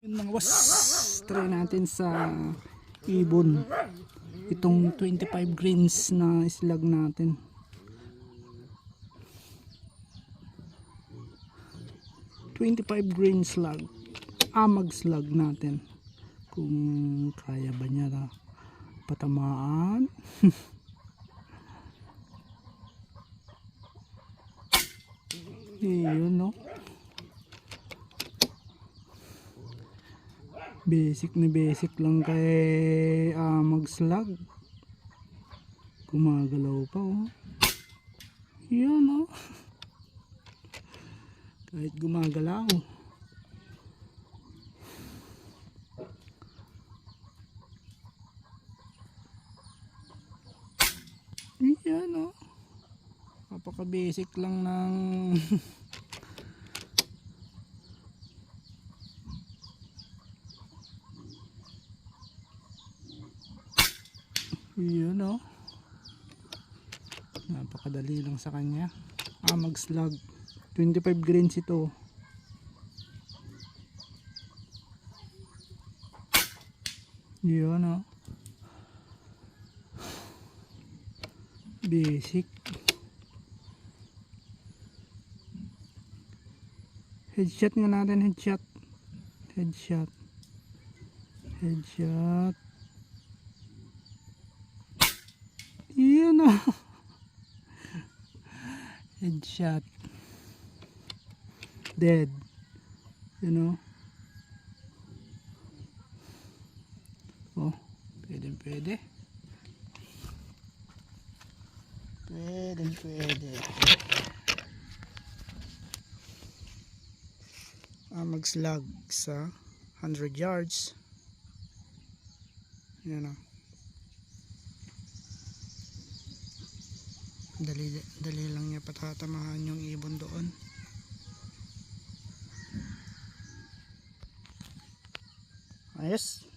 Yun mga boss, try natin sa ibon. Itong 25 greens na islag natin. Twenty-five green slug. Amag slug natin. Kung kaya ba niya na patamaan. Yun no. Basic na basic lang kay ah, mag-slug. Gumagalaw pa oh. Yan oh. Kahit gumagalaw. Yan oh. Napaka basic lang ng Yun oh. Napakadali lang sa kanya. Amag slug. 25 greens ito. Yun oh. Basic. Headshot nga natin, headshot. Headshot. Headshot. Yun o. Headshot. Dead. You know? Oh, pwede pwede. Pwede pwede. Ah, mag-slug sa 100 yards. Yan o. dali, dali lang niya patatamahan yung ibon doon. Ayos